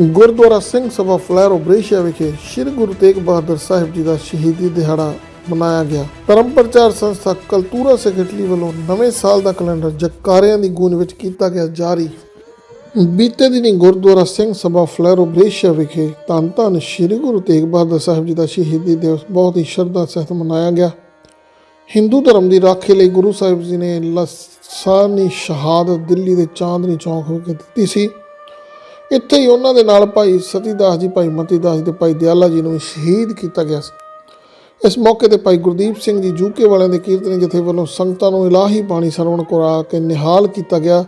Gurdwara Singh Sabha Flero Brescia ਵਿਖੇ ਸ੍ਰੀ ਗੁਰੂ ਤੇਗ ਬਹਾਦਰ ਸਾਹਿਬ ਜੀ ਦਾ ਸ਼ਹੀਦੀ ਦਿਹਾੜਾ ਮਨਾਇਆ ਗਿਆ। ਧਰਮ ਪ੍ਰਚਾਰ ਸੰਸਥਾ ਕਲਤੂਰਾ ਸੈਕਟਰੀ ਵੱਲੋਂ ਨਵੇਂ ਸਾਲ ਦਾ ਕੈਲੰਡਰ ਜਕਾਰਿਆਂ ਦੀ ਗੂੰਜ ਵਿੱਚ ਕੀਤਾ ਗਿਆ ਜਾਰੀ। ਬੀਤੇ ਦਿਨੀ ਗੁਰਦੁਆਰਾ ਸਿੰਘ ਸਭਾ ਫਲੈਰੋ ਬ੍ਰੇਸ਼ੀਆ ਵਿਖੇ ਧੰਨ ਧੰਨ ਸ੍ਰੀ ਗੁਰੂ ਤੇਗ ਬਹਾਦਰ ਸਾਹਿਬ ਜੀ ਦਾ ਸ਼ਹੀਦੀ ਦਿਵਸ ਬਹੁਤ ਹੀ ਸ਼ਰਧਾ ਸਹਿਤ ਮਨਾਇਆ ਗਿਆ। ਹਿੰਦੂ ਧਰਮ ਦੀ ਰਾਖੀ ਲਈ ਗੁਰੂ ਸਾਹਿਬ ਜੀ ਨੇ ਲਸਾਨੀ ਸ਼ਹਾਦਤ ਦਿੱਲੀ ਦੇ ਚਾਂਦਨੀ ਚੌਕ ਵਿਖੇ ਦਿੱਤੀ ਸੀ। ਇੱਥੇ ਹੀ ਉਹਨਾਂ ਦੇ ਨਾਲ ਭਾਈ ਸਤੀਦਾਸ ਜੀ, ਭਾਈ ਮਤੀਦਾਸ ਜੀ ਤੇ ਭਾਈ ਦਿਆਲਾ ਜੀ ਨੂੰ ਸ਼ਹੀਦ ਕੀਤਾ ਗਿਆ ਸੀ। ਇਸ ਮੌਕੇ ਤੇ ਭਾਈ ਗੁਰਦੀਪ ਸਿੰਘ ਜੀ ਜੂਕੇ ਵਾਲਿਆਂ ਦੇ ਕੀਰਤਨੀ ਜਥੇ ਵੱਲੋਂ ਸੰਗਤਾਂ ਨੂੰ ਇਲਾਹੀ ਬਾਣੀ ਸਰਵਣ ਕਰਾ ਕੇ ਨਿਹਾਲ ਕੀਤਾ ਗਿਆ।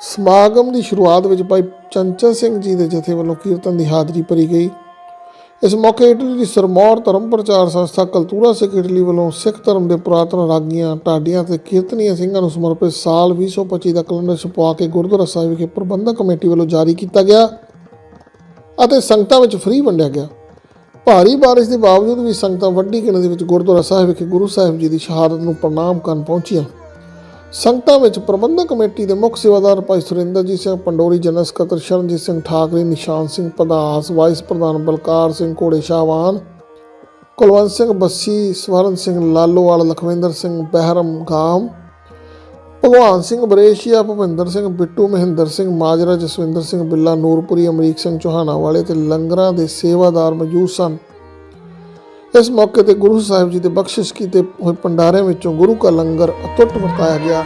ਸਮਾਗਮ ਦੀ ਸ਼ੁਰੂਆਤ ਵਿੱਚ ਭਾਈ ਚੰਚਲ ਸਿੰਘ ਜੀ ਦੇ ਜਥੇ ਵੱਲੋਂ ਕੀਰਤਨ ਦੀ ਹਾਜ਼ਰੀ ਭਰੀ ਗਈ। ਇਸ ਮੌਕੇ ਇਟਲੀ ਦੀ ਸਰਮੌਰ ਧਰਮ ਪ੍ਰਚਾਰ ਸੰਸਥਾ ਕਲਤੂਰਾ ਸਿੱਖ ਇਟਲੀ ਵੱਲੋਂ ਸਿੱਖ ਧਰਮ ਦੇ ਪੁਰਾਤਨ ਰਾਗੀਆਂ, ਢਾਡੀਆਂ ਤੇ ਕੀਰਤਨੀਆਂ ਸਿੰਘਾਂ ਨੂੰ ਸਮਰਪਿਤ ਸਾਲ 2025 ਦਾ ਕੈਲੰਡਰ ਛਪਵਾ ਕੇ ਗੁਰਦੁਆਰਾ ਸਾਹਿਬ ਵਿਖੇ ਪ੍ਰਬੰਧਕ ਕਮੇਟੀ ਵੱਲੋਂ ਜਾਰੀ ਕੀਤਾ ਗਿਆ ਅਤੇ ਸੰਗਤਾਂ ਵਿੱਚ ਫ੍ਰੀ ਵੰਡਿਆ ਗਿਆ। ਭਾਰੀ ਬਾਰਿਸ਼ ਦੇ ਬਾਵਜੂਦ ਵੀ ਸੰਗਤਾਂ ਵੱਡੀ ਗਿਣਤੀ ਵਿੱਚ ਗੁਰਦੁਆਰਾ ਸਾਹਿਬ ਵਿਖੇ ਗੁਰੂ ਸਾਹਿਬ ਜੀ ਦੀ ਸ਼ਹਾਦਤ ਨੂੰ ਪ੍ਰਣਾਮ ਕਰਨ ਪਹੁੰਚੀਆਂ। ਸੰਗਤਾਂ ਵਿੱਚ ਪ੍ਰਬੰਧਕ ਕਮੇਟੀ ਦੇ ਮੁੱਖ ਸੇਵਾਦਾਰ ਭਾਈ ਸੁਰਿੰਦਰਜੀਤ ਸਿੰਘ, ਪੰਡੋਰੀ ਜਨਰਲ ਸਕੱਤਰ ਸ਼ਰਨਜੀਤ ਸਿੰਘ ਠਾਕਰੇ, ਨਿਸ਼ਾਨ ਸਿੰਘ ਪਦਾਸ ਵਾਈਸ ਪ੍ਰਧਾਨ ਬਲਕਾਰ ਸਿੰਘ ਘੋੜੇ ਸ਼ਾਹਵਾਨ, ਕੁਲਵੰਤ ਸਿੰਘ ਬੱਸੀ, ਸਵਰਨ ਸਿੰਘ ਲਾਲੋਵਾਲ, ਲਖਵਿੰਦਰ ਸਿੰਘ ਬਹਿਰਮ ਗਾਮ, ਭਗਵਾਨ ਸਿੰਘ ਬਰੇਸ਼ੀਆ, ਭੁਪਿੰਦਰ ਸਿੰਘ ਬਿੱਟੂ, ਮਹਿੰਦਰ ਸਿੰਘ ਮਾਜਰਾ, ਜਸਵਿੰਦਰ ਸਿੰਘ ਬਿੱਲਾ, ਨੂਰਪੁਰੀ, ਅਮਰੀਕ ਸਿੰਘ ਚੋਹਾਨਾ ਵਾਲੇ ਤੇ ਲੰਗਰਾਂ ਦੇ ਸੇਵਾਦਾਰ ਮੌਜੂਦ ਸਨ। ਇਸ ਮੌਕੇ ਤੇ ਗੁਰੂ ਸਾਹਿਬ ਜੀ ਦੇ ਬਖਸ਼ਿਸ਼ ਕੀਤੇ ਹੋਏ ਭੰਡਾਰਿਆਂ ਵਿੱਚੋਂ ਗੁਰੂ ਕਾ ਲੰਗਰ ਅਤੁੱਟ ਵਰਤਾਇਆ ਗਿਆ।